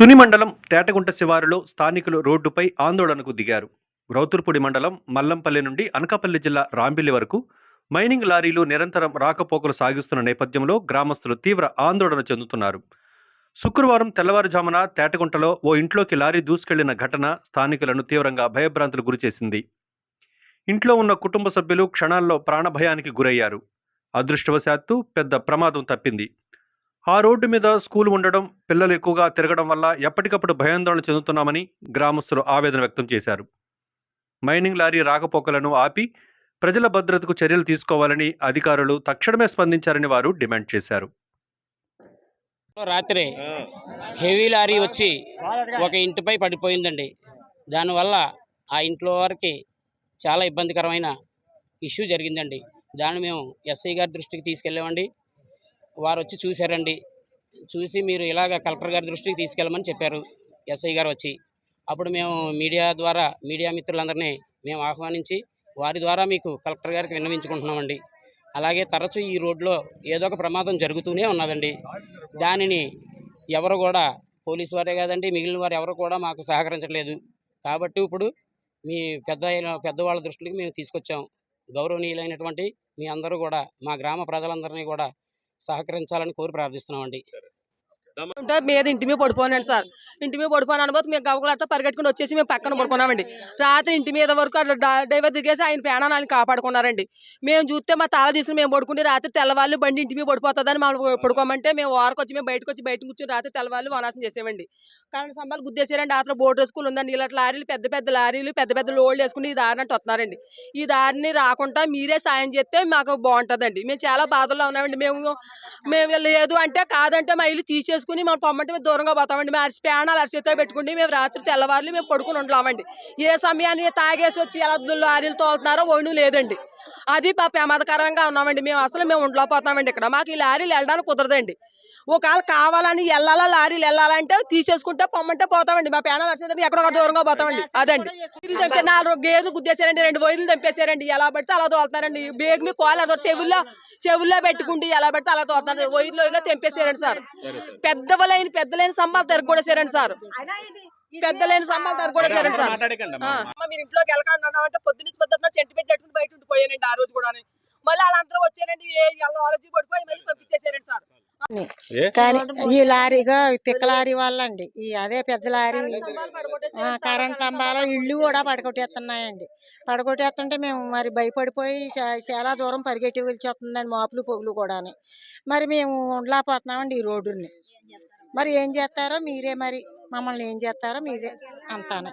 తుని మండలం తేటగుంట శివారులో స్థానికులు రోడ్డుపై ఆందోళనకు దిగారు. రౌతుర్పూడి మండలం మల్లంపల్లి నుండి అనకాపల్లి జిల్లా రాంబిల్లి వరకు మైనింగ్ లారీలు నిరంతరం రాకపోకలు సాగిస్తున్న నేపథ్యంలో గ్రామస్తులు తీవ్ర ఆందోళన చెందుతున్నారు. శుక్రవారం తెల్లవారుజామున తేటగుంటలో ఓ ఇంట్లోకి లారీ దూసుకెళ్ళిన ఘటన స్థానికులను తీవ్రంగా భయభ్రాంతులు గురిచేసింది ఇంట్లో ఉన్న కుటుంబ సభ్యులు క్షణాల్లో ప్రాణభయానికి గురయ్యారు. అదృష్టవశాత్తు పెద్ద ప్రమాదం తప్పింది. ఆ రోడ్డు మీద స్కూల్ ఉండడం పిల్లలు ఎక్కువగా తిరగడం వల్ల ఎప్పటికప్పుడు భయాందోళన చెందుతున్నామని గ్రామస్తులు ఆవేదన వ్యక్తం చేశారు. మైనింగ్ లారీ రాకపోకలను ఆపి ప్రజల భద్రతకు చర్యలు తీసుకోవాలని అధికారులు తక్షణమే స్పందించారని వారు డిమాండ్ చేశారు. రాత్రి హెవీ లారీ వచ్చి ఒక ఇంటిపై పడిపోయిందండి. దానివల్ల ఆ ఇంట్లో వారికి చాలా ఇబ్బందికరమైన ఇష్యూ జరిగిందండి. దాన్ని మేము ఎస్ఐ గారి దృష్టికి తీసుకెళ్ళామండి. వారు వచ్చి చూశారండి. చూసి మీరు ఇలాగ కలెక్టర్ గారి దృష్టికి తీసుకెళ్ళమని చెప్పారు ఎస్ఐ గారు వచ్చి. అప్పుడు మేము మీడియా ద్వారా మీడియా మిత్రులందరినీ మేము ఆహ్వానించి వారి ద్వారా మీకు కలెక్టర్ గారికి విన్నవించుకుంటున్నామండి. అలాగే తరచూ ఈ రోడ్లో ఏదో ఒక ప్రమాదం జరుగుతూనే ఉన్నదండి. దానిని ఎవరు కూడా పోలీసు వారే కాదండి మిగిలిన వారు ఎవరు కూడా మాకు సహకరించట్లేదు. కాబట్టి ఇప్పుడు మీ పెద్ద పెద్దవాళ్ళ దృష్టికి మేము తీసుకొచ్చాం. గౌరవనీయులైనటువంటి మీ అందరూ కూడా మా గ్రామ ప్రజలందరినీ కూడా సహకరించాలని కోరి ప్రార్థిస్తున్నామండి. ఉంటే మీద ఇంటి మీద పడిపోనండి సార్. ఇంటి మీద పడిపోయిన అనుభవం మేము గవగలతో పరిగెట్టుకుని వచ్చేసి మేము పక్కన పడుకున్నామండి. రాత్రి ఇంటి మీద వరకు అట్లా డ్రైవర్ దిగేసి ఆయన ప్రాణాన్ని కాపాడుకున్నారండి. మేము చూస్తే మా తాళ తీసుకుని మేము పడుకుంటే రాత్రి తెల్లవాళ్ళు బండి ఇంటి మీద పడిపోతుందని మనం పడుకోమంటే మేము వారకు వచ్చి మేము బయటకు వచ్చి బయటకు కూర్చొని రాత్రి తెల్లవాళ్ళు వనాశం చేసామండి కరెంట్ స్తంభాలు గుద్దేశారండి. అట్లా బోర్డు స్కూల్ ఉందండి. ఇలాంటి లారీలు పెద్ద పెద్ద లారీలు పెద్ద పెద్ద లోడ్లు వేసుకుని ఈ దారిని అంటే వస్తున్నారండి. ఈ దారిని రాకుండా మీరే సాయం చేస్తే మాకు బాగుంటుందండి. మేము చాలా బాధల్లో ఉన్నామండి. మేము మేము లేదు అంటే కాదంటే మా ఇల్లు తీసేసుకుని మనం పొమ్మంటే మేము దూరంగా పోతామండి. మేము అరిసి ప్రాణాలు అరిసితో పెట్టుకుని మేము రాత్రి తెల్లవారులు మేము పడుకుని ఉండలేమండి. ఏ సమయాన్ని తాగేసి వచ్చి ఎలా లారీలు తోలుతున్నారో ఒయిను లేదండి. అది మా ప్రమాదకరంగా ఉన్నామండి. మేము అసలు మేము ఉండలేకపోతామండి ఇక్కడ. మాకు ఈ లారీలు వెళ్ళడానికి కుదరదండి. ఒకవేళ కావాలని వెళ్ళాలా లారీలు వెళ్ళాలంటే తీసేసుకుంటే పొమ్మంటే పోతామండి. మా ప్రాణాలు వచ్చేదండి ఎక్కడొక దూరంగా పోతామండి. అదండి. తెంపే నాలుగు గేదెలు గుద్దేశారండి రెండు వైర్లు తెంపేశారండి. ఎలా పడితే అలా తోలుతారండి. బేగ్ మీ కోల అదో చెవుల్లో చెవుల్లో పెట్టుకుంటే ఎలా పడితే అలా తోలుతారు. వైర్లు వైర్లో తెంపేశారండి సార్. పెద్దవలైన పెద్దలైన సంబాలు తిరగకూడేశారండి సార్. పెద్దలైన సంబాలు తిరగకూడేశారండి సార్. అమ్మ మీరు ఇంట్లోకి వెళ్ళకండి అన్నామంటే పొద్దు నుంచి పొద్దున్న చెంటి పెట్టి కట్టుకుని బయట ఉండిపోయానండి ఆ రోజు కూడా మళ్ళీ వాళ్ళందరూ వచ్చారండి ఏ ఆలోచన పడిపోయి మళ్ళీ పంపించేశారండి సార్. కానీ ఈ లారీగా పిక్క లారీ వాళ్ళండి. ఈ అదే పెద్ద లారీ. కరెంట్ స్తంభాలు ఇల్లు కూడా పడగొట్టేస్తున్నాయండి. పడగొట్టేస్తుంటే మేము మరి భయపడిపోయి చా- చాలా దూరం పరిగెట్టి వచ్చేస్తుందండి మాపులు పొగులు కూడా మరి మేము ఉండలేకపోతున్నామండి ఈ రోడ్డుని. మరి ఏం చేస్తారో మీరే మరి మమ్మల్ని ఏం చేస్తారో మీరే అంతానే.